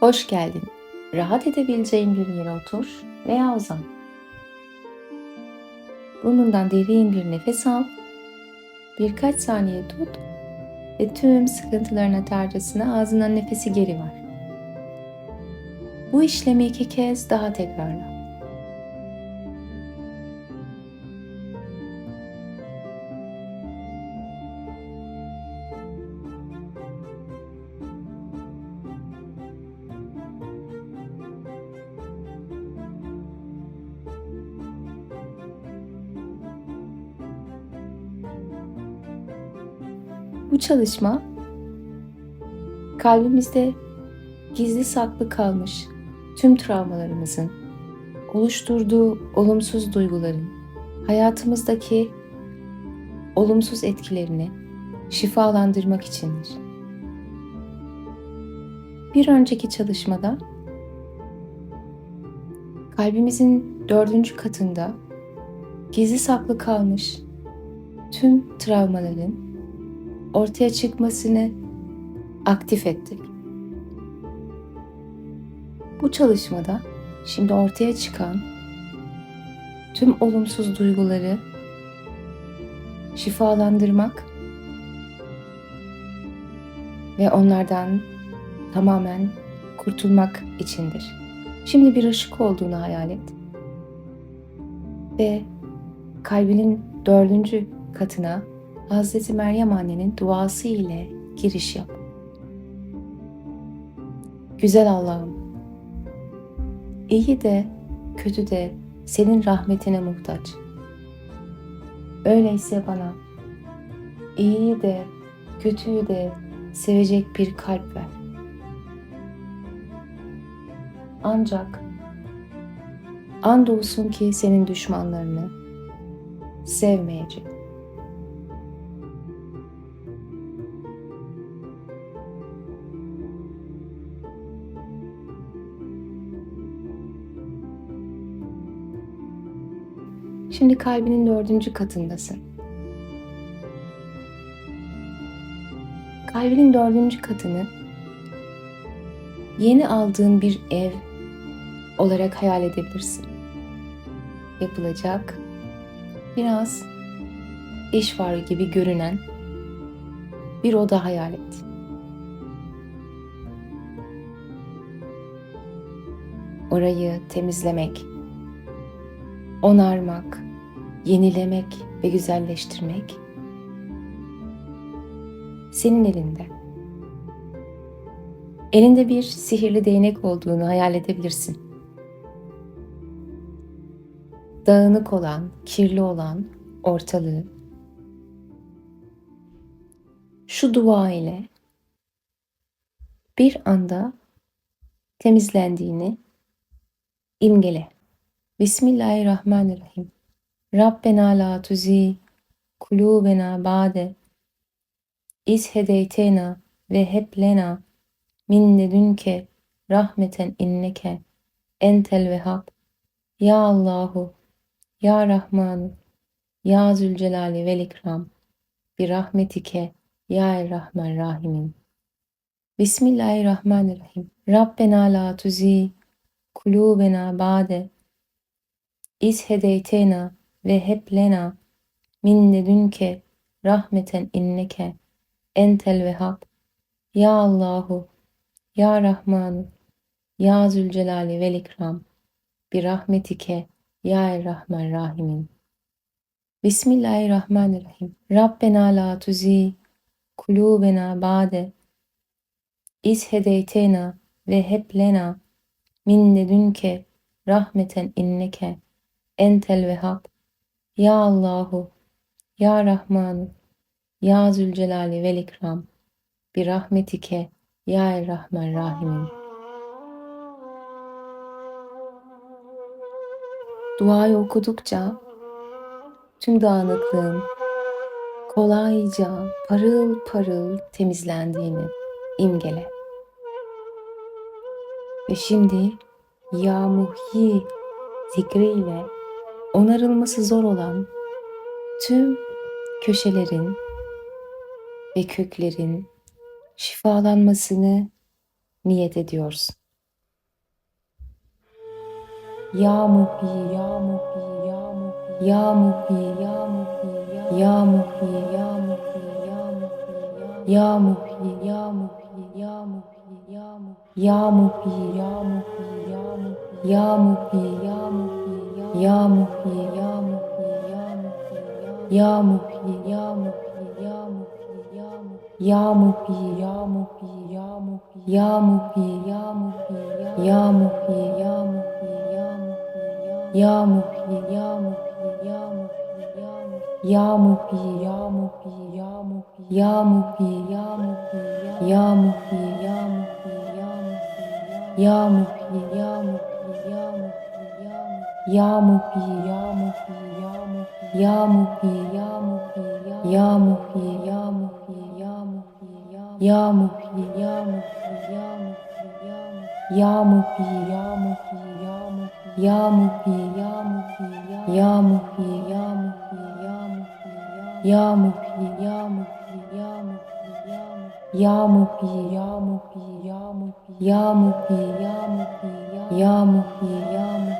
Hoş geldin. Rahat edebileceğin bir yere otur veya uzan. Burnundan derin bir nefes al. Birkaç saniye tut ve tüm sıkıntılarına tercesine ağzından nefesi geri ver. Bu işlemi iki kez daha tekrarla. Bu çalışma kalbimizde gizli saklı kalmış tüm travmalarımızın oluşturduğu olumsuz duyguların hayatımızdaki olumsuz etkilerini şifalandırmak içindir. Bir önceki çalışmada kalbimizin dördüncü katında gizli saklı kalmış tüm travmaların ortaya çıkmasını aktif ettik. Bu çalışmada şimdi ortaya çıkan tüm olumsuz duyguları şifalandırmak ve onlardan tamamen kurtulmak içindir. Şimdi bir ışık olduğunu hayal et. Ve kalbinin dördüncü katına Hazreti Meryem annenin duası ile giriş yap. Güzel Allah'ım, iyi de kötü de senin rahmetine muhtaç. Öyleyse bana iyiyi de kötüyü de sevecek bir kalp ver. Ancak andolsun ki senin düşmanlarını sevmeyecek. Şimdi kalbinin dördüncü katındasın. Kalbinin dördüncü katını yeni aldığın bir ev olarak hayal edebilirsin. Yapılacak biraz iş var gibi görünen bir oda hayal et. Orayı temizlemek, onarmak, yenilemek ve güzelleştirmek senin elinde. Elinde bir sihirli değnek olduğunu hayal edebilirsin. Dağınık olan, kirli olan ortalığı şu dua ile bir anda temizlendiğini imgele. Bismillahirrahmanirrahim. Rabbena la tuzi kulubena ba'de iz hedeytena ve hep lena min ledünke rahmeten inneke entel vehhab. Ya Allahu, Ya Rahmanu, Ya Zülcelali vel ikram, bir rahmetike, Ya Errahman Rahimin. Bismillahirrahmanirrahim. Rabbena la tuzi kulubena ba'de İz hedeytena ve hep lena min ledünke rahmeten inneke entel vehhab. Ya Allahu, Ya Rahmanu, Ya Zülcelali vel ikram, bir rahmetike, Ya Errahman Rahimin. Bismillahirrahmanirrahim. Rabbena la tuzi kulubena ba'de iz hedeytena ve hep lena min ledünke rahmeten inneke entel vehhab. Ya Allahu, Ya Rahmanu, Ya Zülcelali vel ikram, bir rahmetike, Ya Errahman Rahimin. Duayı okudukça tüm dağınıklığın kolayca parıl parıl temizlendiğini imgele. Ve şimdi Ya Muhyi zikriyle onarılması zor olan tüm köşelerin ve köklerin şifalanmasını niyet ediyoruz. Ya Muhyi, Ya Muhyi, Ya Muhyi, Ya Muhyi, Ya Muhyi, Ya Muhyi, Ya Muhyi, Ya Muhyi, Ya Muhyi, Ya Muhyi, Ya Muhyi, Ya Muhyi, Ya Muhyi, Ya Muhyi, Ya Muhyi, Ya Muhyi, Ya Muhyi, Ya Ya яму, і яму, і яму, і яму, і яму, і яму, і яму, яму, і яму, і яму, яму, і яму, і яму, і яму, і яму, яму, і яму, і яму, яму, і яму, і яму, яму, і яму, і яму, і яму, і яму, яму, і яму яму і яму і яму, яму і яму і яму, і яму і яму і яму, і яму і яму, і яму, і яму і яму, яму і яму і яму, і яму і яму, яму і яму і яму. Яму і яму і яму, яму і яму і яму, і яму.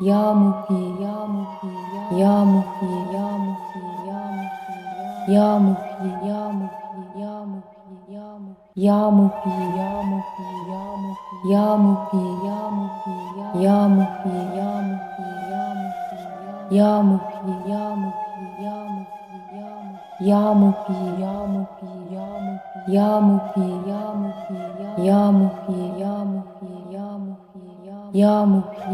ямухи, ямухи, ямухи, ямухи, ямухи, ямухи, ямухи, ямухи, ямухи, ямухи, ямухи, ямухи.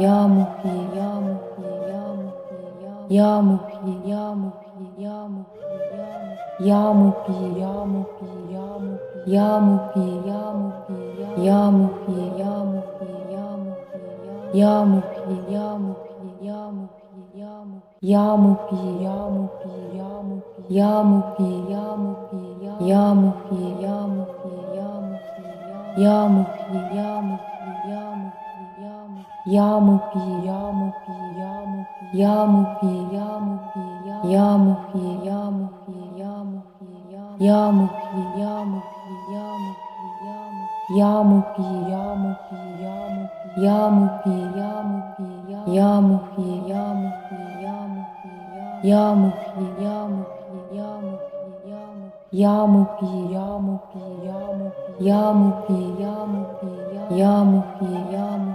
яму, і яму, і яму, і яму, і яму, і яму, і яму, і яму, і яму, і яму, і яму, і яму, і яму, і яму, і яму, і яму, і яму, і яму, яму, і яму, і яму, яму, і яму, і яму, яму, і яму, і яму, яму, і яму яму, яму, яму, яму, яму, яму, яму, яму, яму, яму, яму. Яму і яму і яму, яму і яму і яму, і яму і яму, яму і яму і яму, яму і яму і яму, яму і яму і яму, яму і яму.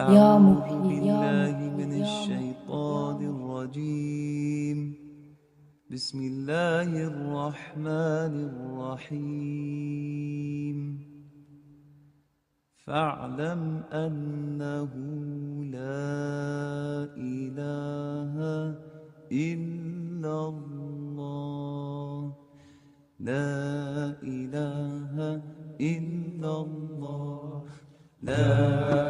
يا مبين بالله من الشيطان الرجيم. بسم الله الرحمن الرحيم. فاعلم أنه لا إله إلا الله. لا إله إلا الله. لا